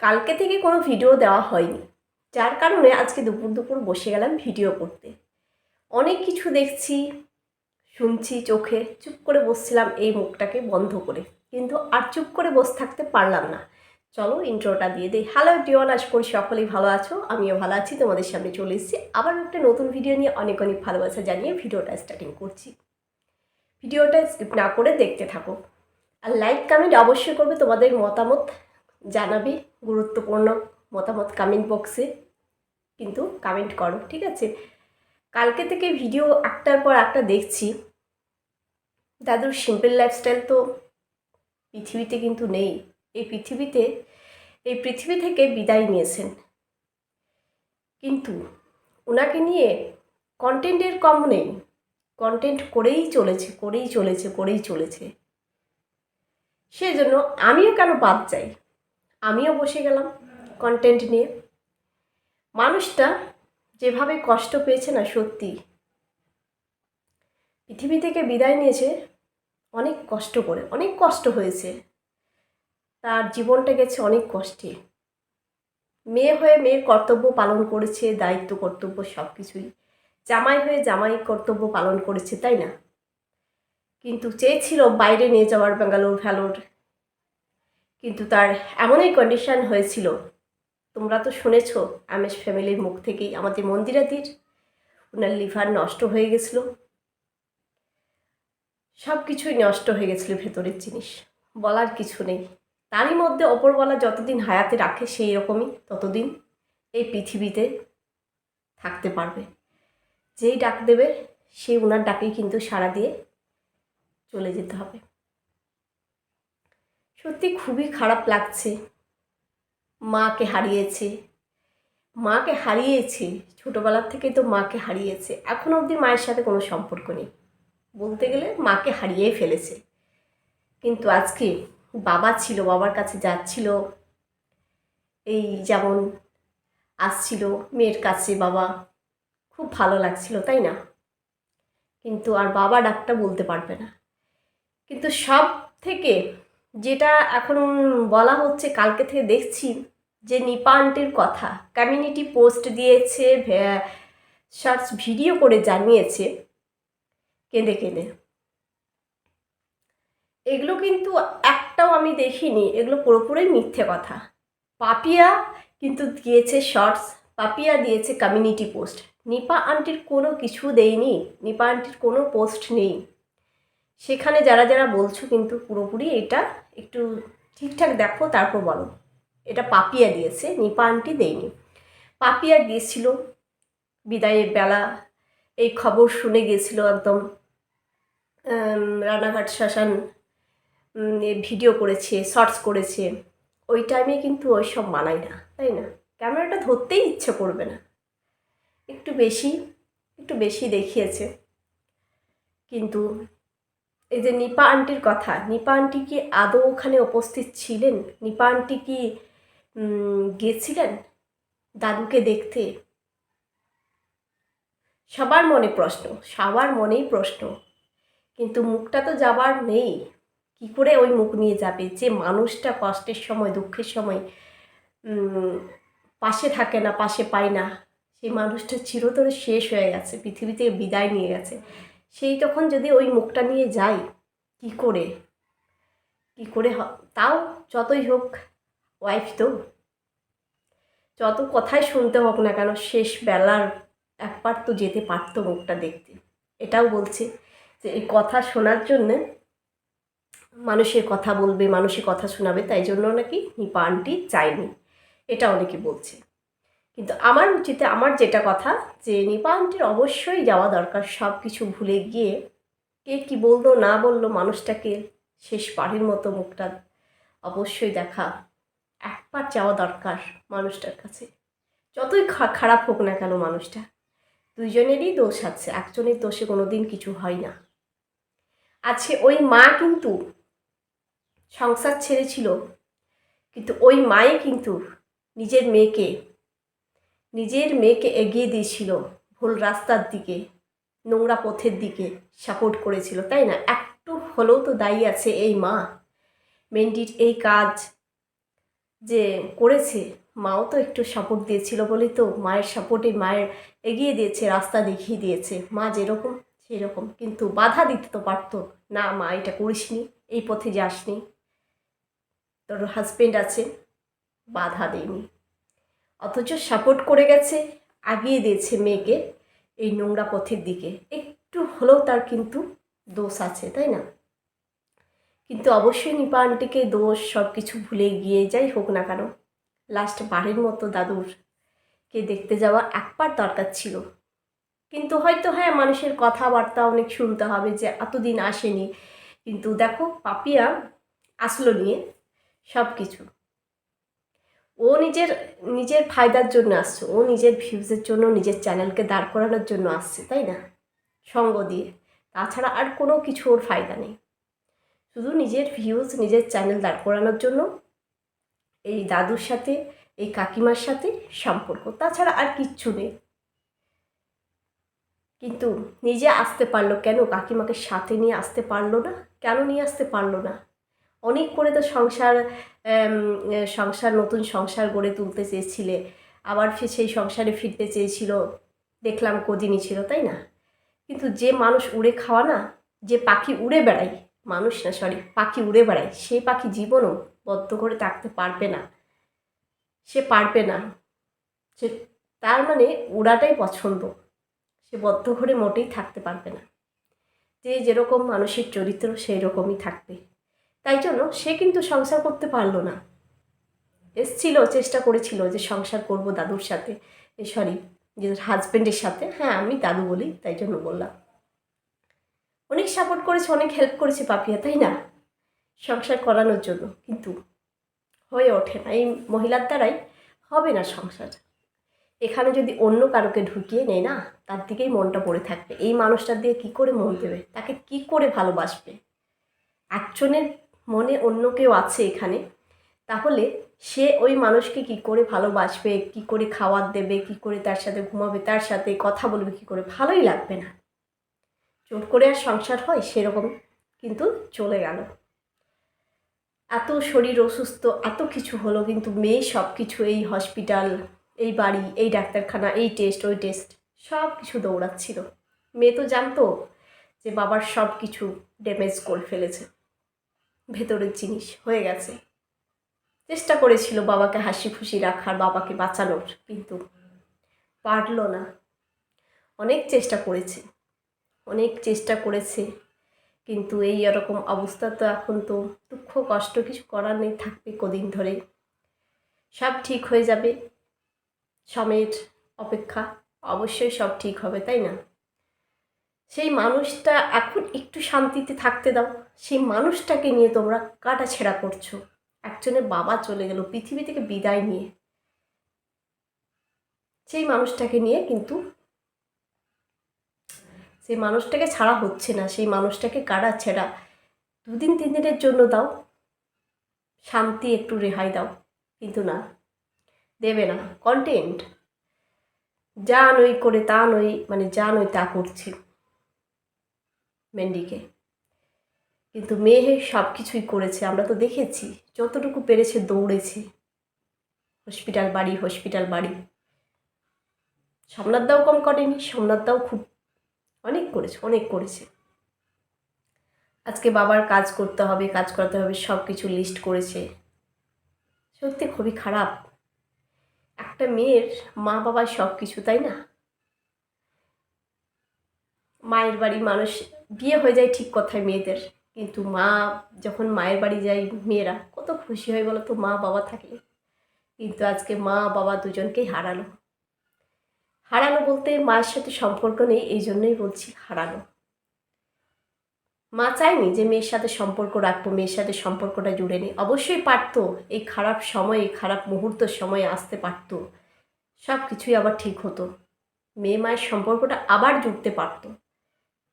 কালকে থেকে কোনো ভিডিও দেওয়া হয়নি। যার কারণে আজকে দুপুর দুপুর বসে গেলাম ভিডিও করতে। অনেক কিছু দেখছি, শুনছি চোখে, চুপ করে বসছিলাম এই মুখটাকে বন্ধ করে। কিন্তু আর চুপ করে বসে থাকতে পারলাম না। চলো ইন্ট্রোটা দিয়ে দিই। হ্যালো ডিওয়ান আশা করি সকলেই ভালো আছো। আমিও ভালো আছি, তোমাদের সামনে চলে এসেছি। আবার একটা নতুন ভিডিও নিয়ে অনেক অনেক ভালোবাসা জানিয়ে ভিডিওটা স্টার্টিং করছি। ভিডিওটা স্কিপ না করে দেখতে থাকো। আর লাইক কমেন্ট অবশ্যই করবে তোমাদের মতামত। জানাবে গুরুত্বপূর্ণ মতামত কমেন্ট বক্সে কিন্তু কমেন্ট করো, ঠিক আছে? কালকে থেকে ভিডিও একটার পর একটা দেখছি। দাদুর সিম্পল লাইফস্টাইল তো পৃথিবীতে কিন্তু নেই। এই পৃথিবীতে, এই পৃথিবী থেকে বিদায় নিয়েছেন। কিন্তু ওনাকে নিয়ে কন্টেন্টের কম নেই। কন্টেন্ট করেই চলেছে করেই চলেছে করেই চলেছে। সেজন্য আমিও কেন বাদ যাই? আমিও বসে গেলাম কন্টেন্ট নিয়ে। মানুষটা যেভাবে কষ্ট পেয়েছে না সত্যি, পৃথিবী থেকে বিদায় নিয়েছে অনেক কষ্ট করে, অনেক কষ্ট হয়েছে। তার জীবনটা গেছে অনেক কষ্টে। মেয়ে হয়ে মেয়ের কর্তব্য পালন করেছে, দায়িত্ব, কর্তব্য সব কিছুই জামাই হয়ে জামাই কর্তব্য পালন করেছে, তাই না? কিন্তু চেয়েছিল বাইরে নিয়ে যাওয়ার ব্যাঙ্গালোর ফ্যালোর কিন্তু তার এমনই কন্ডিশন হয়েছিল। তোমরা তো শুনেছ আমেশ ফ্যামিলির মুখ থেকেই আমাদের মন্দিরাদির। ওনার লিভার নষ্ট হয়ে গেছিল। সব কিছুই নষ্ট হয়ে গেছিল ভেতরের জিনিস। বলার কিছু নেই। তারই মধ্যে ওপরওয়ালা যতদিন হায়াতে রাখে, সেই রকমই ততদিন এই পৃথিবীতে থাকতে পারবে। যেই ডাক দেবে, সেই ওনার ডাকেই কিন্তু সাড়া দিয়ে চলে যেতে হবে। সত্যি খুবই খারাপ লাগছে। মাকে হারিয়েছে। মাকে হারিয়েছে। ছোটোবেলার থেকেই তো মাকে হারিয়েছে। এখন অবধি মায়ের সাথে কোনো সম্পর্ক নেই। বলতে গেলে মাকে হারিয়েই ফেলেছে। কিন্তু আজকে বাবা ছিল, বাবার কাছে যাচ্ছিল। এই যেমন আসছিল মেয়ের কাছে বাবা। খুব ভালো লাগছিল, তাই না? কিন্তু আর বাবা ডাকটা বলতে পারবে না। কিন্তু সব থেকে যেটা এখন বলা হচ্ছে, কালকে থেকে দেখছি যে নিপা আন্টির কথা। কমিউনিটি পোস্ট দিয়েছে শর্টস ভিডিও করে জানিয়েছে। কেঁদে কেঁদে। এগুলো কিন্তু একটাও আমি দেখিনি। এগুলো পুরোপুরি মিথ্যে কথা। পাপিয়া কিন্তু দিয়েছে শর্টস পাপিয়া দিয়েছে কমিউনিটি পোস্ট নিপা আন্টির কোনো কিছু দেয়নি। নিপা আন্টির কোনো পোস্ট নেই। সেখানে যারা যারা বলছো কিন্তু পুরোপুরি এটা একটু ঠিকঠাক দেখো, তারপর বলো। এটা পাপিয়া দিয়েছে, নিপা আন্টি দেয়নি। পাপিয়া গিয়েছিল বিদায়ের বেলা, এই খবর শুনে গেছিল একদম রানাঘাট শ্মশান ভিডিও করেছে, শর্টস করেছে। ওই টাইমে কিন্তু ওই সব মানাই না, তাই না? ক্যামেরাটা ধরতেই ইচ্ছে করবে না। একটু বেশি একটু বেশি দেখিয়েছে। কিন্তু এই যে নিপা আন্টির কথা, নিপা আন্টি কি আদৌ ওখানে উপস্থিত ছিলেন? নিপা আন্টি কি গেছিলেন দাদুকে দেখতে? সবার মনে প্রশ্ন, সবার মনেই প্রশ্ন। কিন্তু মুখটা তো যাবার নেই। কি করে ওই মুখ নিয়ে যাবে? যে মানুষটা কষ্টের সময়, দুঃখের সময় পাশে থাকে না, পাশে পায় না, সেই মানুষটা চিরতরে শেষ হয়ে গেছে পৃথিবী থেকে বিদায় নিয়ে গেছে। সেই তখন যদি ওই মুখটা নিয়ে যাই, কি করে? কি করে তাও যতই হোক ওয়াইফ তো। যত কথাই শুনতে হোক না কেন, শেষ বেলার একবার তো যেতে পারতো মুখটা দেখতে। এটাও বলছে যে, এই কথা শোনার জন্যে মানুষের কথা বলবে মানুষের কথা শোনাবে, তাই জন্য নাকি নিপা আন্টি চায়নি। এটা অনেকে বলছে। কিন্তু আমার উচিতে আমার যেটা কথা, যে নিপা আন্টির অবশ্যই যাওয়া দরকার। সব কিছু ভুলে গিয়ে কে কী বলল, না বলল, মানুষটাকে শেষ পাড়ির মতো মুখটা অবশ্যই দেখা। একবার যাওয়া দরকার মানুষটার কাছে। যতই খারাপ হোক না কেন মানুষটা, দুইজনেরই দোষ আছে, একজনের দোষে কোনো দিন কিছু হয় না। আছে ওই মা কিন্তু সংসার ছেড়েছিল, কিন্তু ওই মায়ে কিন্তু নিজের মেয়েকে নিজের মেয়েকে এগিয়ে দিয়েছিল, ভুল রাস্তার দিকে, নোংরা পথের দিকে সাপোর্ট করেছিল, তাই না? একটু হলেও তো দায়ী আছে এই মা। মেন্ডির এই কাজ যে করেছে, মাও তো একটু সাপোর্ট দিয়েছিল বলেই তো মায়ের সাপোর্টে মায়ের এগিয়ে দিয়েছে, রাস্তা দেখিয়ে দিয়েছে। মা যেরকম, সেরকম। কিন্তু বাধা দিতে তো পারতো। না মা, এটা করিসনি এই পথে যাসনি তোর হাজব্যান্ড আছে, বাধা দেয়নি। অথচ সাপোর্ট করে গেছে, আগিয়ে দিয়েছে মেয়েকে এই নোংরা পথের দিকে। একটু হলেও তার কিন্তু দোষ আছে, তাই না? কিন্তু অবশ্যই নিপা আন্টিকে দোষ সব কিছু ভুলে গিয়ে যাই হোক না কেন লাস্ট বাড়ির মতো দাদুর কে দেখতে যাওয়া একবার দরকার ছিল। কিন্তু হয়তো হ্যাঁ মানুষের কথাবার্তা অনেক শুনতে হবে যে এতদিন আসেনি। কিন্তু দেখো, পাপিয়া আসলো নিয়ে সব কিছু ও নিজের নিজের ফায়দার জন্য আসছে। ও নিজের ভিউজের জন্য, নিজের চ্যানেলকে দাঁড় করানোর জন্য আসছে, তাই না? সঙ্গ দিয়ে। তাছাড়া আর কোনো কিছু ওর ফায়দা নেই। শুধু নিজের ভিউজ নিজের চ্যানেল দাঁড় করানোর জন্য এই দাদুর সাথে, এই কাকিমার সাথে সম্পর্ক। তাছাড়া আর কিচ্ছু নেই। কিন্তু নিজে আসতে পারল কেন? কাকিমাকে সাথে নিয়ে আসতে পারল না? কেন নিয়ে আসতে পারল না? অনেক করে তো সংসার সংসার, নতুন সংসার গড়ে তুলতে চেয়েছিলে। আবার সেই সংসারে ফিরতে চেয়েছিল। দেখলাম কদিনই ছিল, তাই না? কিন্তু যে মানুষ উড়ে খাওয়া না, যে পাখি উড়ে বেড়ায়, মানুষ না সরি পাখি উড়ে বেড়ায়, সে পাখি জীবনও বদ্ধ করে থাকতে পারবে না। সে পারবে না। সে, তার মানে উড়াটাই পছন্দ। সে বদ্ধ ঘরে মোটেই থাকতে পারবে না। যে যেরকম মানুষের চরিত্র, সেই রকমই থাকবে। তাই জন্য সে কিন্তু সংসার করতে পারল না। এসছিল, চেষ্টা করেছিল যে সংসার করব দাদুর সাথে। সরি যে হাজব্যান্ডের সাথে। হ্যাঁ আমি দাদু বলি, তাই জন্য বললাম। অনেক সাপোর্ট করেছে, অনেক হেল্প করেছে পাপিয়া, তাই না? সংসার করানোর জন্য। কিন্তু হয়ে ওঠে না। এই মহিলার দ্বারাই হবে না সংসার। এখানে যদি অন্য কারোকে ঢুকিয়ে নেয় না, তার দিকেই মনটা পড়ে থাকবে। এই মানুষটার দিয়ে কি করে মন দেবে? তাকে কি করে ভালোবাসবে? একজনের মনে অন্য কেউ আছে এখানে? তাহলে সে ওই মানুষকে কি করে ভালোবাসবে, কি করে খাওয়ার দেবে, কি করে তার সাথে ঘুমাবে, তার সাথে কথা বলবে, কি করে? ভালোই লাগবে না। চোট করে আর সংসার হয়, সেরকম কিন্তু চলে গেল। এত শরীর অসুস্থ, এত কিছু হলো, কিন্তু মেয়ে সব কিছু এই হসপিটাল, এই বাড়ি, এই ডাক্তারখানা, এই টেস্ট, ওই টেস্ট সব কিছু দৌড়াচ্ছিল। মেয়ে তো জানতো যে বাবার সব কিছু ড্যামেজ করে ফেলেছে। ভেতরের জিনিস হয়ে গেছে। চেষ্টা করেছিল বাবাকে হাসি খুশি রাখার, বাবাকে বাঁচানোর, কিন্তু পারল না। অনেক চেষ্টা করেছে, অনেক চেষ্টা করেছে, কিন্তু এই এরকম অবস্থা তো এখন তো দুঃখ, কষ্ট কিছু করার নেই, থাকবে কদিন ধরে। সব ঠিক হয়ে যাবে, সময়ের অপেক্ষা অবশ্যই সব ঠিক হবে, তাই না? সেই মানুষটা এখন একটু শান্তিতে থাকতে দাও। সেই মানুষটাকে নিয়ে তোমরা কাটা ছেঁড়া করছ। একজনের বাবা চলে গেল পৃথিবী থেকে বিদায় নিয়ে। সেই মানুষটাকে নিয়ে কিন্তু সেই মানুষটাকে ছাড়া হচ্ছে না। সেই মানুষটাকে কাটা ছেঁড়া। দুদিন তিন দিনের জন্য দাও। শান্তি একটু রেহাই দাও। কিন্তু না, দেবে না। কন্টেন্ট যা নই করে তা নই মানে যা নই তা করছি। মেন্ডিকে। কিন্তু মেয়ে সব কিছুই করেছে, আমরা তো দেখেছি, যতটুকু পেরেছে দৌড়েছে। হসপিটাল বাড়ি হসপিটাল বাড়ি। সোমনাথদাও কম করেনি সোমনাথদাও খুব, অনেক করেছে অনেক করেছে। আজকে বাবার কাজ করতে হবে, কাজ করতে হবে সব কিছু লিস্ট করেছে। সত্যি খুবই খারাপ। একটা মেয়ের মা বাবার সব কিছু তাই না? মায়ের বাড়ি মানুষ, বিয়ে হয়ে যায় ঠিক কথায় মেয়েদের। কিন্তু মা যখন মায়ের বাড়ি যায় মেয়েরা, কত খুশি হয় বলো তো, মা বাবা থাকলে। কিন্তু আজকে মা বাবা দুজনকেই হারালো। হারানো বলতে মায়ের সাথে সম্পর্ক নেই, এই জন্যই বলছি হারানো মা চায়নি যে মেয়ের সাথে সম্পর্ক রাখব, মেয়ের সাথে সম্পর্কটা জুড়ে নেই। অবশ্যই পারতো, এই খারাপ সময়ে খারাপ মুহূর্ত সময়ে আসতে পারতো। সব কিছুই আবার ঠিক হতো। মেয়ে মায়ের সম্পর্কটা আবার জুড়তে পারতো।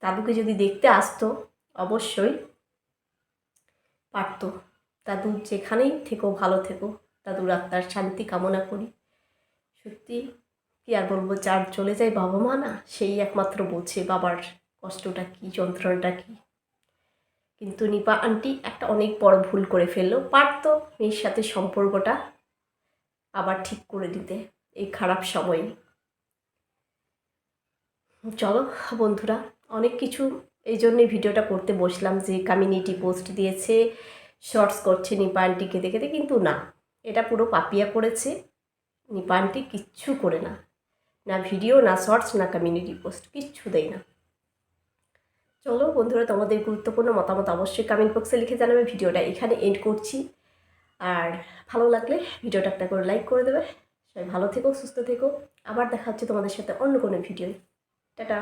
দাদুকে যদি দেখতে আসতো, অবশ্যই পারতো। দাদু যেখানেই থেকো, ভালো থেকো। দাদুর আত্মার শান্তি কামনা করি। সত্যি কি আর বলব, যার চলে যায় বাবা মা না, সেই একমাত্র বোঝে বাবার কষ্টটা কী, যন্ত্রণাটা কী। কিন্তু নিপা আন্টি একটা অনেক বড় ভুল করে ফেলল। পারতো মেয়ের সাথে সম্পর্কটা আবার ঠিক করে দিতে এই খারাপ সময়ে। চলো বন্ধুরা অনেক কিছু এই জন্যই ভিডিওটা করতে বসলাম যে কমিউনিটি পোস্ট দিয়েছে শর্টস করছে নিপানটি খেতে খেতে কিন্তু না, এটা পুরো পাপিয়া করেছে, নিপানটি কিচ্ছু করে না না ভিডিও না শর্টস না কমিউনিটি পোস্ট কিচ্ছু দেয় না। চলো বন্ধুরা, তোমাদের গুরুত্বপূর্ণ মতামত অবশ্যই কমেন্ট বক্সে লিখে জানাবে, ভিডিওটা এখানে এন্ড করছি। আর ভালো লাগলে ভিডিওটা একটা করে লাইক করে দেবে। সবাই ভালো থেকো, সুস্থ থেকো। আবার দেখা হচ্ছে তোমাদের সাথে অন্য কোনো ভিডিও টাটা।